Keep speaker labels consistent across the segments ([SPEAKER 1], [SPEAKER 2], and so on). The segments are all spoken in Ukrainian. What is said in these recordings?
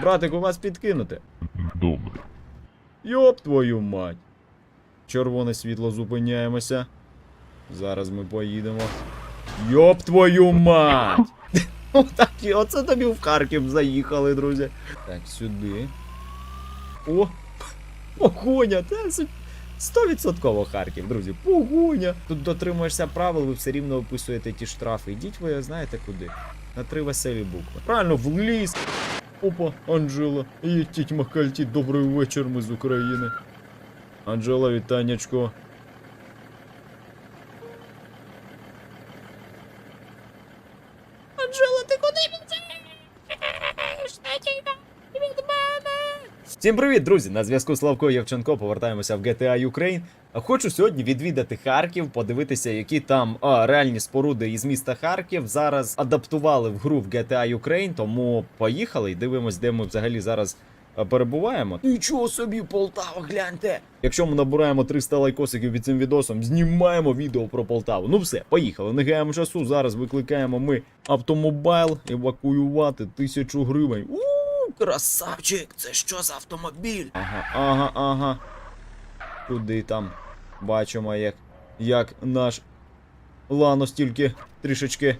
[SPEAKER 1] Братику, вас підкинути.
[SPEAKER 2] Добре.
[SPEAKER 1] Йоп твою мать. Червоне світло зупиняємося. Зараз ми поїдемо. Йоп твою мать! Отак, оце тобі в Харків заїхали, друзі. Так, сюди. О! Погоня! Це 100% Харків, друзі. Погоня! Тут дотримуєшся правил, ви все рівно описуєте ті штрафи. Ідіть ви знаєте куди. На три веселі букви. Правильно, в ліс. Опа, Анжела. Єтіть Макальті, добрий вечір, ми з України. Анжела, вітаннячко. Анжела, ти куди біжиш? Тікай від. Всім привіт, друзі! На зв'язку Славко Євченко. Повертаємося в GTA Ukraine. Хочу сьогодні відвідати Харків, подивитися, які там а, реальні споруди із міста Харків зараз адаптували в гру в GTA Ukraine. Тому поїхали і дивимось, де ми взагалі зараз перебуваємо. Нічого собі, Полтава, гляньте! Якщо ми набираємо 300 лайкосиків під цим відосом, знімаємо відео про Полтаву. Ну все, поїхали. Не гаємо часу. Зараз викликаємо ми автомобайл, евакуювати тисячу гривень. У, красавчик! Це що за автомобіль? Ага, ага, ага. Куди там? Бачимо, як, як наш Ланос тільки трішечки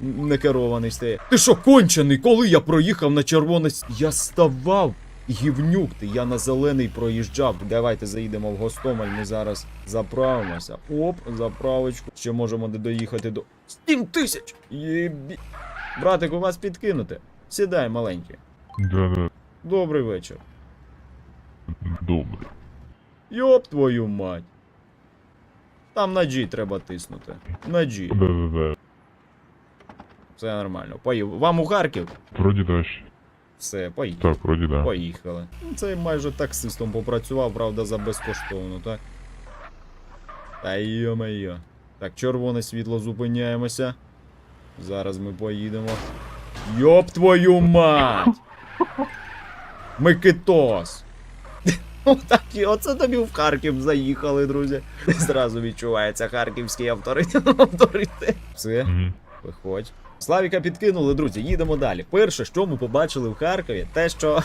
[SPEAKER 1] не керований стає. Ти що, кончений? Коли я проїхав на червоне... Я ставав гівнюк, ти, я на зелений проїжджав. Давайте заїдемо в Гостомель, ми зараз заправимося. Оп, заправочку. Ще можемо доїхати до 7 тисяч! Єбі. Братику, вас підкинути. Сідай, маленький.
[SPEAKER 2] Да-да.
[SPEAKER 1] Добрий вечір.
[SPEAKER 2] Добре.
[SPEAKER 1] Йоп твою мать. Там на G треба тиснути. На G.
[SPEAKER 2] Да-да-да.
[SPEAKER 1] Все нормально. Поїв. Вам у Харків?
[SPEAKER 2] Вроді да. ще.
[SPEAKER 1] Все, поїхали.
[SPEAKER 2] Так, вроді да.
[SPEAKER 1] Поїхали. Ну, Це майже таксистом попрацював, правда, за безкоштовно, так? Та йо-моє. Так, червоне світло зупиняємося. Зараз ми поїдемо. Йоп твою мать! Микитос! Отак, і оце тобі в Харків заїхали, друзі. Зразу відчувається харківський авторитет. авторитет. Все, Виходь. Славіка підкинули, друзі, їдемо далі. Перше, що ми побачили в Харкові, те, що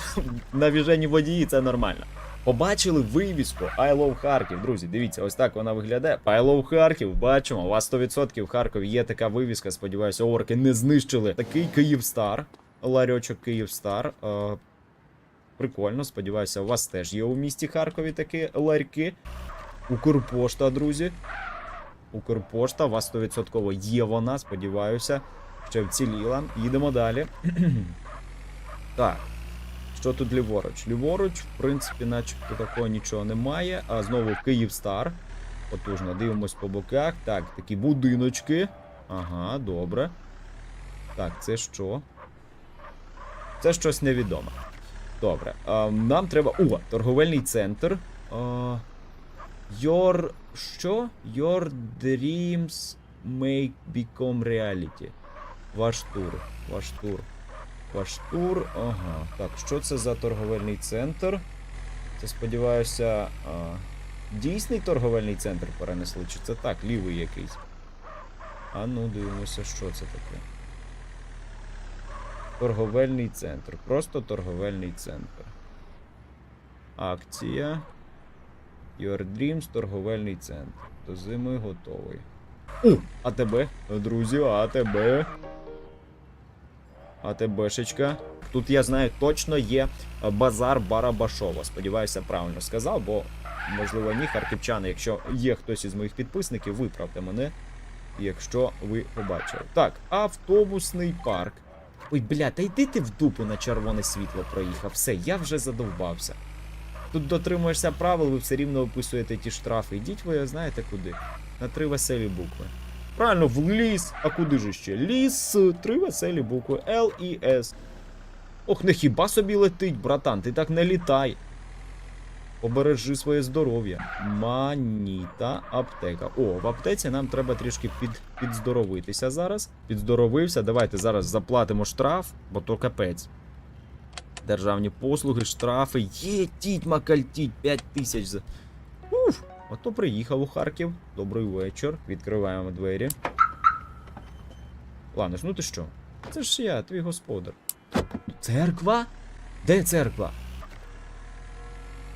[SPEAKER 1] навіжені водії, це нормально. Побачили вивіску I love Харків. Друзі, дивіться, ось так вона виглядає. I love Харків, бачимо. У вас 100% в Харкові є така вивіска. Сподіваюся, орки не знищили. Такий Київстар. Ларьочок Київстар. Прикольно, сподіваюся, у вас теж є у місті Харкові такі ларьки. Укрпошта, друзі. Укрпошта, у вас 100% є вона, сподіваюся, що вціліла. Їдемо далі. так. Що тут ліворуч? Ліворуч, в принципі, начебто такого нічого немає. А знову Київстар. Потужно, дивимось по боках. Так, такі будиночки. Ага, добре. Так, це що? Це щось невідоме. Добре. А, нам треба. О, торговельний центр. А, Your що? Your dreams make become reality. Ваш тур. Ваш тур. Ваш тур. Ага. Так, що це за торговельний центр? Це сподіваюся. А, дійсний торговельний центр перенесли, чи це так, лівий якийсь? А ну, дивимося, що це таке. Торговельний центр. Просто торговельний центр. Акція. Your Dreams торговельний центр. До зими готовий. О! АТБ, друзі, АТБ. АТБшечка. Тут я знаю, точно є базар Барабашова. Сподіваюся, правильно сказав, бо, можливо, ні, харківчани, якщо є хтось із моїх підписників, виправте мене, якщо ви побачили. Так, автобусний парк. Ой, бля, та йди ти в дупу на червоне світло проїхав. Все, я вже задовбався. Тут дотримуєшся правил, ви все рівно описуєте ті штрафи. Йдіть ви знаєте куди. На три веселі букви. Правильно, в ліс. А куди ж ще? Ліс, три веселі букви. Л і С. Ох, не хіба собі летить, братан, ти так не літай. Побережи своє здоров'я. Маніта аптека. О, в аптеці нам треба трішки під, підздоровитися зараз. Підздоровився. Давайте зараз заплатимо штраф, бо то капець. Державні послуги, штрафи. Є тітьма кальтіть, 5 тисяч. за- Уф, ото приїхав у Харків. Добрий вечір. Відкриваємо двері. Ланиш, ну ти що? Це ж я, твій господар. Церква? Де церква?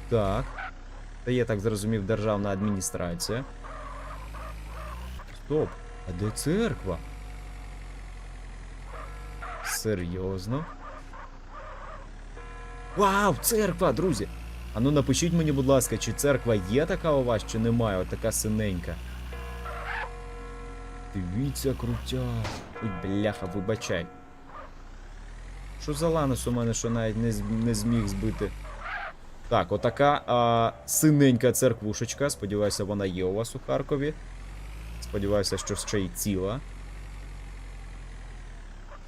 [SPEAKER 1] Так. Та я так зрозумів, державна адміністрація. Стоп, а де церква? Серйозно? Вау, церква, друзі! А ну напишіть мені, будь ласка, чи церква є така у вас, чи немає, отака синенька. Дивіться, крутя. Ой, бляха, вибачай. Що за ланос у мене, що навіть не, не зміг збити? Так, отака а, синенька церквушечка. Сподіваюся, вона є у вас у Харкові. Сподіваюся, що ще й ціла.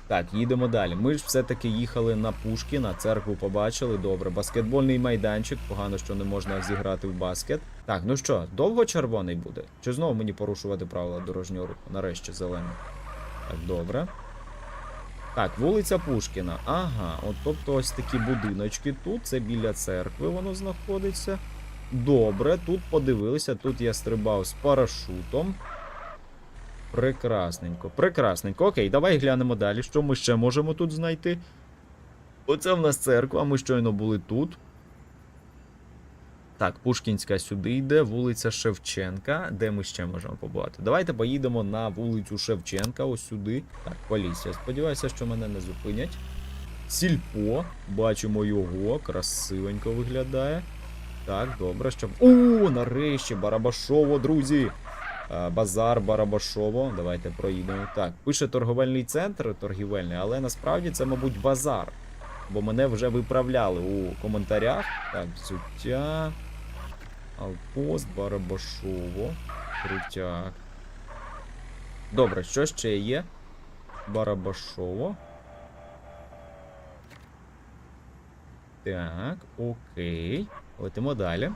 [SPEAKER 1] Так, їдемо далі. Ми ж все-таки їхали на Пушкіна, церкву побачили. Добре. Баскетбольний майданчик. Погано, що не можна зіграти в баскет. Так, ну що, довго червоний буде? Чи знову мені порушувати правила дорожнього руху? Нарешті зелений. Так, добре. Так, вулиця Пушкіна. Ага, от тобто ось такі будиночки тут, це біля церкви воно знаходиться. Добре, тут подивилися, тут я стрибав з парашутом. Прекрасненько, прекрасненько. Окей, давай глянемо далі. Що ми ще можемо тут знайти? Оце в нас церква, ми щойно були тут. Так, Пушкінська сюди йде, вулиця Шевченка. Де ми ще можемо побувати? Давайте поїдемо на вулицю Шевченка, ось сюди. Так, поліція. Сподіваюся, що мене не зупинять. Сільпо, бачимо його, красивенько виглядає. Так, добре, щоб. О, нарешті, Барабашово, друзі! Базар Барабашово. Давайте проїдемо. Так, пише торговельний центр, торгівельний, але насправді це, мабуть, базар. Бо мене вже виправляли у коментарях. Так, взуття. Алпост, Барабашово. Крутяк. Добре, що ще є? Барабашово. Так, окей. Летимо далі.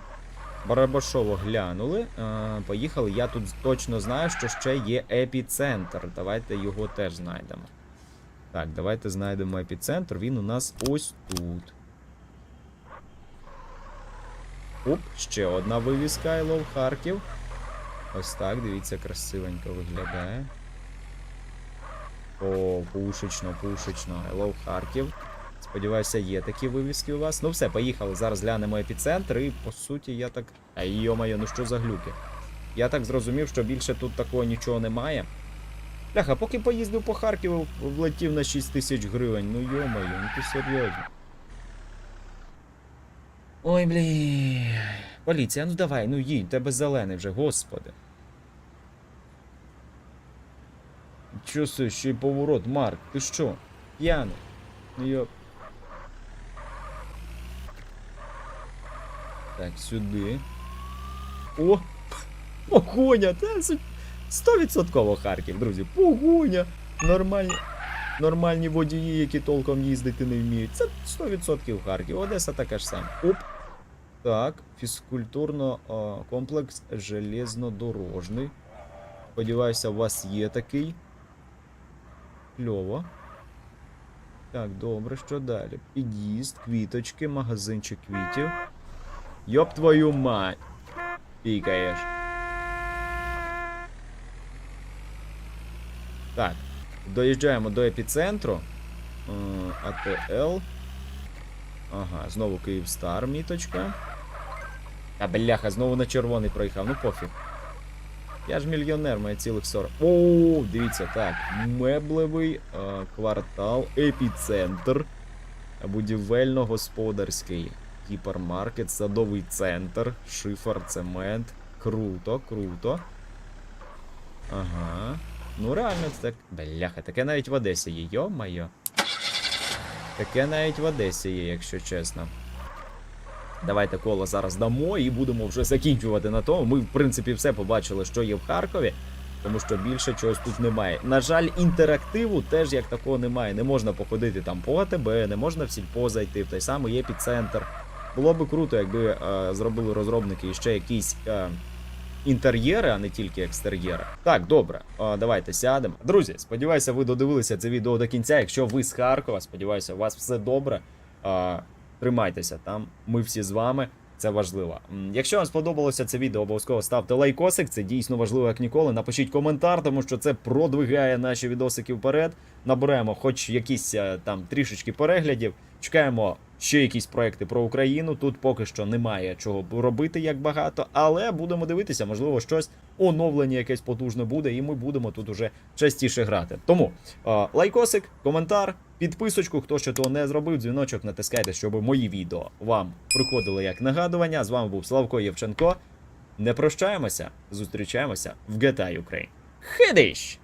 [SPEAKER 1] Барабашово глянули. А, поїхали. Я тут точно знаю, що ще є епіцентр. Давайте його теж знайдемо. Так, давайте знайдемо епіцентр. Він у нас ось тут. Оп, ще одна вивіска I love Харків. Ось так, дивіться, красивенько виглядає. О, пушечно, пушечно. I Харків. Сподіваюся, є такі вивіски у вас. Ну все, поїхали. Зараз глянемо епіцентр, і по суті я так. А йо-моє, ну що за глюки? Я так зрозумів, що більше тут такого нічого немає. Бляха, поки поїздив по Харкову, влетів на 6 тисяч гривень. Ну йо-моє, ну ти серйозно. Ой, блін. Поліція, ну давай, ну їдь, тебе зелений вже, господи. Чо ще й поворот, Марк, ти що? П'яний? Ну йоп. Так, сюди. О! Погоня! Та це 100% Харків, друзі. Погоня! Нормальні. Нормальні водії, які толком їздити не вміють. Це 100% Харків. Одеса така ж сама. Оп. Так, фізкультурно а, комплекс железнодорожний. Сподіваюся, у вас є такий. Кльово. Так, добре, що далі? Під'їзд, квіточки, магазинчик квітів. Йоп твою мать. Пікаєш. Так, доїжджаємо до епіцентру. Е, АТЛ. Ага, знову Київстар міточка. А бляха, знову на червоний проїхав, ну пофіг. Я ж мільйонер, має цілих 40. О, дивіться, так. Меблевий е, квартал, епіцентр. Будівельно-господарський гіпермаркет, садовий центр, шифер, цемент. Круто, круто. Ага. Ну реально це так. Бляха, таке навіть в Одесі є, йо-майо. Таке навіть в Одесі є, якщо чесно. Давайте коло зараз дамо і будемо вже закінчувати на тому. Ми, в принципі, все побачили, що є в Харкові, тому що більше чогось тут немає. На жаль, інтерактиву теж як такого немає. Не можна походити там по АТБ, не можна в сільпо зайти, в той самий епіцентр. Було би круто, якби е, зробили розробники ще якісь е, інтер'єри, а не тільки екстер'єри. Так, добре, давайте сядемо. Друзі, сподіваюся, ви додивилися це відео до кінця. Якщо ви з Харкова, сподіваюся, у вас все добре. Тримайтеся там. Ми всі з вами. Це важливо. Якщо вам сподобалося це відео, обов'язково ставте лайкосик. Це дійсно важливо, як ніколи. Напишіть коментар, тому що це продвигає наші відосики вперед. Наберемо хоч якісь е, там трішечки переглядів. Чекаємо ще якісь проекти про Україну. Тут поки що немає чого робити як багато, але будемо дивитися, можливо, щось оновлення якесь потужне буде, і ми будемо тут уже частіше грати. Тому лайкосик, коментар, підписочку. Хто ще того не зробив, дзвіночок натискайте, щоб мої відео вам приходили як нагадування. З вами був Славко Євченко. Не прощаємося, зустрічаємося в GTA Ukraine. Хидиш!